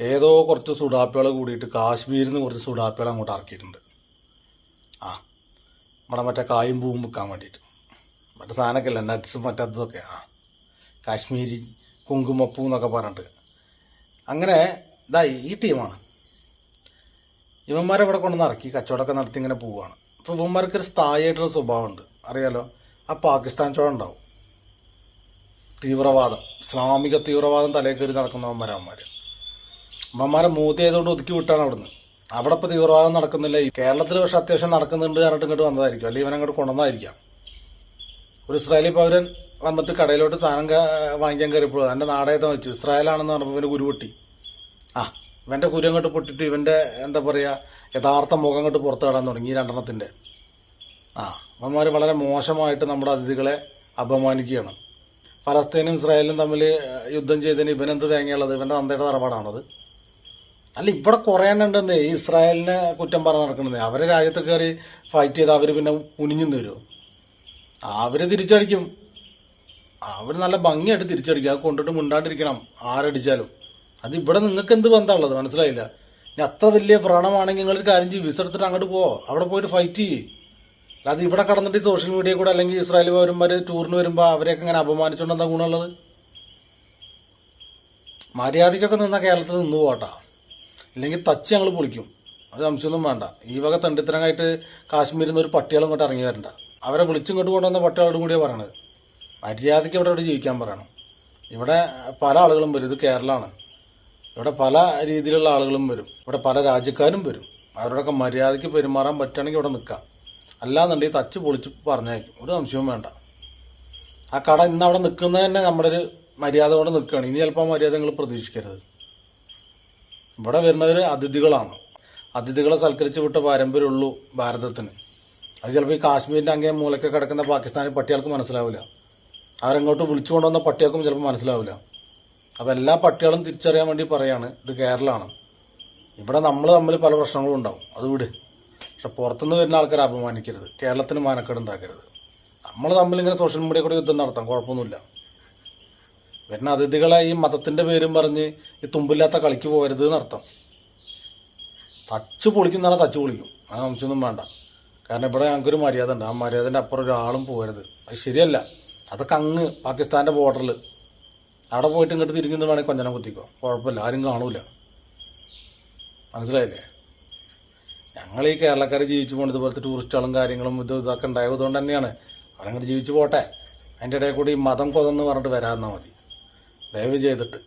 ഏതോ കുറച്ച് സുഡാപ്പികൾ കൂടിയിട്ട് കാശ്മീരിൽ നിന്ന് കുറച്ച് സുഡാപ്പികൾ അങ്ങോട്ട് ഇറക്കിയിട്ടുണ്ട്. ആ നമ്മുടെ മറ്റേ കായും പൂവും വിൽക്കാൻ വേണ്ടിയിട്ട്. മറ്റേ സാധനമൊക്കെ അല്ല നട്ട്സും മറ്റതൊക്കെ. ആ കാശ്മീരി കുങ്കുമപ്പൂ എന്നൊക്കെ പറഞ്ഞിട്ട്. അങ്ങനെ ഇതാ ഈ ടീമാണ്. ഇവന്മാരെ ഇവിടെ കൊണ്ടുവന്ന് ഇറക്കി? കച്ചവടമൊക്കെ നടത്തി ഇങ്ങനെ പോവുകയാണ് അപ്പോൾ ഇവന്മാർക്ക് ഒരു സ്ഥായിയായിട്ടുള്ള സ്വഭാവമുണ്ട്. അറിയാലോ? ആ പാകിസ്ഥാൻ ചോട ഉണ്ടാവും. തീവ്രവാദം. ഇസ്ലാമിക തീവ്രവാദം തലേക്കേറി കയറി നടക്കുന്നവന്മാരെ അവന്മാർ അമ്മമാരെ മൂത്തി ആയതുകൊണ്ട് ഒതുക്കി വിട്ടാണ് അവിടുന്ന്. അവിടെ ഇപ്പോൾ തീവ്രവാദം നടക്കുന്നില്ല. കേരളത്തിൽ പക്ഷെ അത്യാവശ്യം നടക്കുന്നുണ്ട് പറഞ്ഞിട്ട് ഇങ്ങോട്ട് വന്നതായിരിക്കും. അല്ലെങ്കിൽ ഇവനങ്ങോട്ട് കൊണ്ടുവന്നതായിരിക്കാം ഒരു ഇസ്രായേലി പൗരൻ വന്നിട്ട് കടയിലോട്ട് സാധനം വാങ്ങിക്കാൻ കയറിയപ്പോൾ എന്റെ നാടകത്തെ വെച്ചു. ഇസ്രായേലാണെന്ന് പറഞ്ഞപ്പോൾ ഇവന് കുരു പൊട്ടി. ആ ഇവന്റെ കുരു അങ്ങോട്ട് പൊട്ടിട്ട് ഇവന്റെ എന്താ പറയുക യഥാർത്ഥ മുഖം അങ്ങോട്ട് പുറത്ത് കടാൻ തുടങ്ങി ഈ രണ്ടെണ്ണത്തിന്റെ ആ അവന്മാർ വളരെ മോശമായിട്ട് നമ്മുടെ അതിഥികളെ അപമാനിക്കുകയാണ്. ഫലസ്തീനും ഇസ്രായേലും തമ്മിൽ യുദ്ധം ചെയ്തതിന് ഇവനെന്ത് തേങ്ങയുള്ളത് ഇവന്റെ തന്തയുടെ തറപാടാണത് അല്ല ഇവിടെ കുറേ ഉണ്ടെന്നേ. ഇസ്രായേലിനെ കുറ്റം പറഞ്ഞ് നടക്കണത്. അവരെ രാജ്യത്ത് കയറി ഫൈറ്റ് ചെയ്ത് അവർ പിന്നെ കുനിഞ്ഞു തരുമോ അവർ തിരിച്ചടിക്കും. അവർ നല്ല ഭംഗിയായിട്ട് തിരിച്ചടിക്കും. അത് കൊണ്ടിട്ട് മിണ്ടാണ്ടിരിക്കണം. ആരടിച്ചാലും. അത് ഇവിടെ നിങ്ങൾക്ക് എന്ത് ബന്ധമുള്ളത്? മനസ്സിലായില്ല. ഇനി അത്ര വലിയ വ്രണമാണെങ്കിൽ നിങ്ങളൊരു കാര്യം ചെയ്യും. വിസ എടുത്തിട്ട് അങ്ങോട്ട് പോവോ അവിടെ പോയിട്ട് ഫൈറ്റ് ചെയ്യ്. അത് ഇവിടെ കടന്നിട്ട് സോഷ്യൽ മീഡിയ കൂടെ അല്ലെങ്കിൽ ഇസ്രായേൽ പൗരന്മാർ ടൂറിന് വരുമ്പോൾ അവരെയൊക്കെ ഇങ്ങനെ അപമാനിച്ചുകൊണ്ട് എന്താ ഗുണമുള്ളത് മര്യാദയ്ക്കൊക്കെ നിന്ന കേരളത്തിൽ നിന്ന് പോട്ടാ ഇല്ലെങ്കിൽ തച്ച് ഞങ്ങൾ പൊളിക്കും. അത് സംശയമൊന്നും വേണ്ട. ഈ വക തണ്ടിത്തരങ്ങായിട്ട് കാശ്മീരിൽ നിന്ന് ഒരു പട്ടികളും ഇങ്ങോട്ട് ഇറങ്ങി വരണ്ട. അവരെ വിളിച്ചിങ്ങോട്ട് കൊണ്ടുവന്ന പട്ടികളോടും കൂടിയാണ് പറയണത്. മര്യാദയ്ക്ക് ഇവിടെ ഇവിടെ ജീവിക്കാൻ പറയണം. ഇവിടെ പല ആളുകളും വരും. ഇത് കേരളമാണ് ഇവിടെ പല രീതിയിലുള്ള ആളുകളും വരും. ഇവിടെ പല രാജ്യക്കാരും വരും. അവരോടൊക്കെ മര്യാദയ്ക്ക് പെരുമാറാൻ പറ്റുകയാണെങ്കിൽ ഇവിടെ നിൽക്കാം. അല്ലാന്നുണ്ടെങ്കിൽ തച്ച് പൊളിച്ച് പറഞ്ഞേക്കും ഒരു സംശയവും വേണ്ട. ആ കട ഇന്ന് അവിടെ നിൽക്കുന്നത് തന്നെ നമ്മുടെ ഒരു മര്യാദ കൊണ്ട് നിൽക്കുകയാണ്. ഇനി ചിലപ്പോൾ മര്യാദ നിങ്ങൾ പ്രതീക്ഷിക്കരുത്. ഇവിടെ വരുന്നവർ അതിഥികളാണ്. അതിഥികളെ സൽക്കരിച്ച് വിട്ട പാരമ്പര്യമുള്ളൂ ഭാരതത്തിന്. അത് ചിലപ്പോൾ ഈ കാശ്മീരിന്റെ അങ്ങേ മൂലക്കെ കിടക്കുന്ന പാകിസ്ഥാനി പട്ടികൾക്ക് മനസ്സിലാവില്ല. അവരെങ്ങോട്ട് വിളിച്ചു കൊണ്ടുവന്ന പട്ടികൾക്കും ചിലപ്പോൾ മനസ്സിലാവില്ല. അപ്പോൾ എല്ലാ പട്ടികളും തിരിച്ചറിയാൻ വേണ്ടി പറയാണ്. ഇത് കേരളമാണ് ഇവിടെ നമ്മൾ തമ്മിൽ പല പ്രശ്നങ്ങളും ഉണ്ടാവും. അത് വിട്. പക്ഷെ പുറത്തുനിന്ന് വരുന്ന ആൾക്കാരെ അപമാനിക്കരുത്. കേരളത്തിന് മാനക്കേട് ഉണ്ടാക്കരുത് നമ്മൾ തമ്മിൽ ഇങ്ങനെ സോഷ്യൽ മീഡിയ കൂടെ യുദ്ധം നടത്താം. കുഴപ്പമൊന്നുമില്ല. വരുന്ന അതിഥികളെ ഈ മതത്തിന്റെ പേരും പറഞ്ഞ് ഈ തുമ്പില്ലാത്ത കളിക്ക് പോകരുത് എന്നർത്ഥം. തച്ച് പൊളിക്കുന്നതാണ് തച്ച് പൊളിക്കും. ആ അംശമൊന്നും വേണ്ട. കാരണം ഇവിടെ ഞങ്ങൾക്കൊരു മര്യാദ ഉണ്ട്. ആ മര്യാദന്റെ അപ്പുറം ഒരാളും പോകരുത്. അത് ശരിയല്ല. അതൊക്കെ അങ്ങ് പാകിസ്ഥാന്റെ ബോർഡറിൽ അവിടെ പോയിട്ട് ഇങ്ങോട്ട് തിരിഞ്ഞെന്ന് വേണമെങ്കിൽ കൊഞ്ഞനം കുത്തിക്കോ. കുഴപ്പമില്ല. ആരും കാണൂല. മനസ്സിലായില്ലേ? ഞങ്ങൾ ഈ കേരളക്കാർ ജീവിച്ചു പോകുന്നത് ഇതുപോലത്തെ ടൂറിസ്റ്റുകളും കാര്യങ്ങളും ഇതും ഇതൊക്കെ ഉണ്ടായതുകൊണ്ട് തന്നെയാണ്. അവരങ്ങോട്ട് ജീവിച്ചു പോട്ടെ. അതിന്റെ ഇടയിൽ കൂടി ഈ മതം കൊതെന്ന് പറഞ്ഞിട്ട് വരാമെന്നാൽ മതി. ദയവ് ചെയ്തിട്ട്